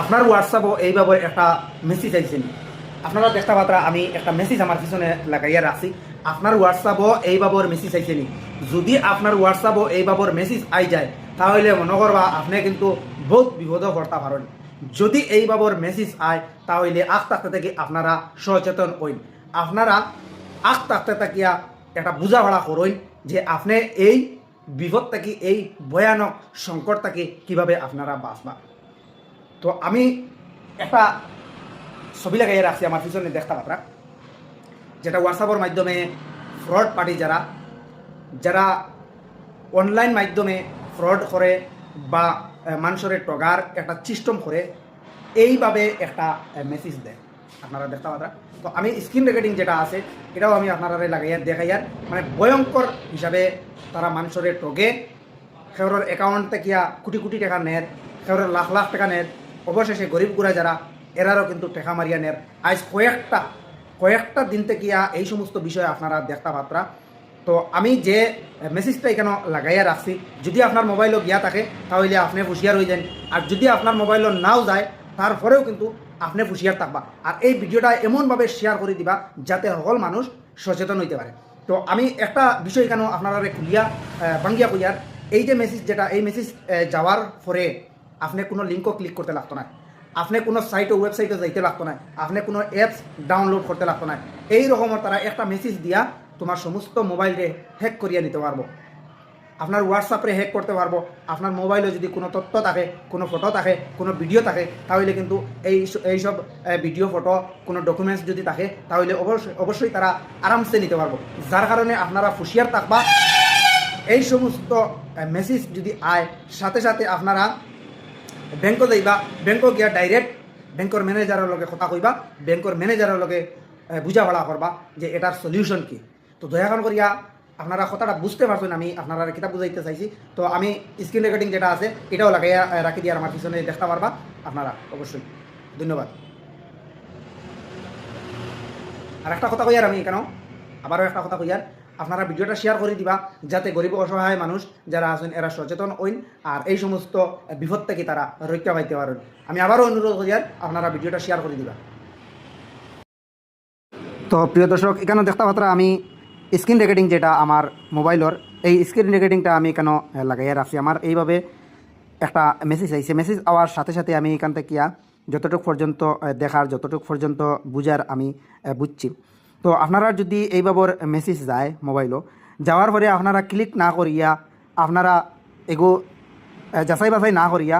আপনার হোয়াটসঅ্যাপও এইভাবে একটা মেসেজ আইছেন আপনারা দেখতে পাত্রা আমি একটা মেসেজ আমার পিছনে লাগাইয়া রাখছি আপনার হোয়াটসঅ্যাপও এইভাবে মেসেজ আইছেনি যদি আপনার হোয়াটসঅ্যাপও এইভাবে মেসেজ আই যায়, তাহলে মনে করবা আপনি কিন্তু বহুত বিপদ করতে পারেন যদি এইভাবে মেসেজ আয় তাহলে আখ থাকতে থেকে আপনারা সচেতন হইন আপনারা আখ থাকতে থাকিয়া একটা বুঝাপড়া করইন যে আপনি এই বিপদ থেকে, এই ভয়ানক সংকট থেকে কীভাবে আপনারা বাঁচবা। তো আমি একটা ছবি লাগাই রাখছি আমার পিছনে দেখতে পাত্রা যেটা হোয়াটসঅ্যাপের মাধ্যমে ফ্রড পার্টি যারা যারা অনলাইন মাধ্যমে ফ্রড করে বা মানুষের টগার একটা সিস্টেম করে, এইভাবে একটা মেসেজ দেয়। আপনারা দেখতে পাত্রা তো আমি স্ক্রিন রেকর্ডিং যেটা আছে, এটাও আমি আপনারা লাগাইয়া দেখাইয়ার মানে ভয়ঙ্কর হিসাবে তারা মানুষের টগে সেওরের অ্যাকাউন্ট থেকে কোটি কোটি টাকা নেয় সেওরের লাখ লাখ টাকা নেয় অবশেষে গরিব গুড়া যারা, এরারও কিন্তু টেকা মারিয়া নেয় আজ কয়েকটা কয়েকটা দিন থেকে এই সমস্ত বিষয় আপনারা দেখতে পাত্রা। তো আমি যে মেসেজটা এখানে লাগাইয়া রাখছি, যদি আপনার মোবাইলও গিয়া থাকে, তাহলে আপনি হুঁশিয়ার হয়ে যান। আর যদি আপনার মোবাইলও নাও যায়, তারপরেও কিন্তু আপনি হুঁশিয়ার থাকবা। আর এই ভিডিওটা এমনভাবে শেয়ার করে দিবা, যাতে সকল মানুষ সচেতন হইতে পারে। তো আমি একটা বিষয় এখানে আপনারা খুলিয়া ভাঙ্গিয়া কইয়ার। এই যে মেসেজ যেটা, এই মেসেজ যাওয়ার পরে আপনি কোনো লিঙ্কও ক্লিক করতে লাগতো না আপনি কোনো সাইটে ওয়েবসাইটে যাইতে লাগতো না আপনি কোনো অ্যাপস ডাউনলোড করতে লাগতো না এই রকমের তারা একটা মেসেজ দিয়া তোমার সমস্ত মোবাইলে হ্যাক করিয়া নিতে পারব। আপনার হোয়াটসঅ্যাপে হ্যাক করতে পারব। আপনার মোবাইলে যদি কোনো তথ্য থাকে, কোনো ফটো থাকে, কোনো ভিডিও থাকে, তাহলে কিন্তু এই এইসব ভিডিও ফটো কোনো ডকুমেন্টস যদি থাকে, তাহলে অবশ্যই অবশ্যই তারা আরামসে নিতে পারব। যার কারণে আপনারা হুঁশিয়ার থাকবা, এই সমস্ত মেসেজ যদি আয়, সাথে সাথে আপনারা ব্যাংক যাইবা ব্যাংক গিয়া ডাইরেক্ট ব্যাংকর ম্যানেজারের লগে কথা কইবা ব্যাংকর ম্যানেজারের লগে বুঝাপড়া করবা যে এটার সলিউশন কি। তো দয়াকান করিয়া আপনারা কথাটা বুঝতে পারছেন, আমি আপনারা কিতাব বুঝাইতে চাইছি। তো আমি স্ক্রিন রেকর্ডিং যেটা আছে, এটাও লাগাইয়া রাখি দিয়ে আমার পিছনে দেখতে পারবা আপনারা, অবশ্যই। ধন্যবাদ। আর একটা কথা কইয়ার আমি কেন আবারও একটা কথা কইয়ার। আপনারা ভিডিওটা শেয়ার করে দিবা, যাতে গরিব অসহায় মানুষ যারা আছেন, এরা সচেতন হইন। আর এই সমস্ত বিপদ থেকে তারা রক্ষা পাইতে পারেন। আমি আবারও অনুরোধ করিয়ার আপনারা ভিডিওটা শেয়ার করে দিবা। তো প্রিয় দর্শক, এখানে দেখতে পাত্রা আমি স্ক্রিন রেকর্ডিং যেটা আমার মোবাইলের, এই স্ক্রিন রেকর্ডিংটা আমি কেন লাগাইয়া রাখছি? আমার এইভাবে একটা মেসেজ আইছে। মেসেজ আওয়ার সাথে সাথে আমি এখান থেকে যতটুকু পর্যন্ত দেখার, যতটুকু পর্যন্ত বুঝার আমি বুঝছি। তো আপনারা যদি এইভাবে মেসেজ যায় মোবাইলও যাওয়ার পরে আপনারা ক্লিক না করিয়া, আপনারা এগো যাচাই বাছাই না করিয়া